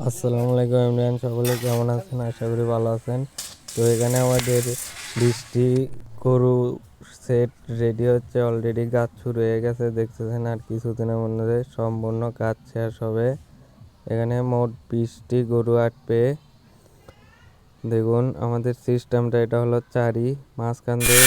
আসসালামু আলাইকুম ইমরান সকলে কেমন আছেন? আশা করি ভালো আছেন। তো এখানে আমাদের বৃষ্টি গরু সেট রেডি হচ্ছে অলরেডি কাজ শুরু হয়ে গেছে। দেখতেছেন আর কিছুদিনের মধ্যে সম্পূর্ণ কাজ শেষ হবে। এখানে মোট বিশটি গরু আটবে। দেখুন, আমাদের সিস্টেমটা এটা হলো চারি, মাঝখান দিয়ে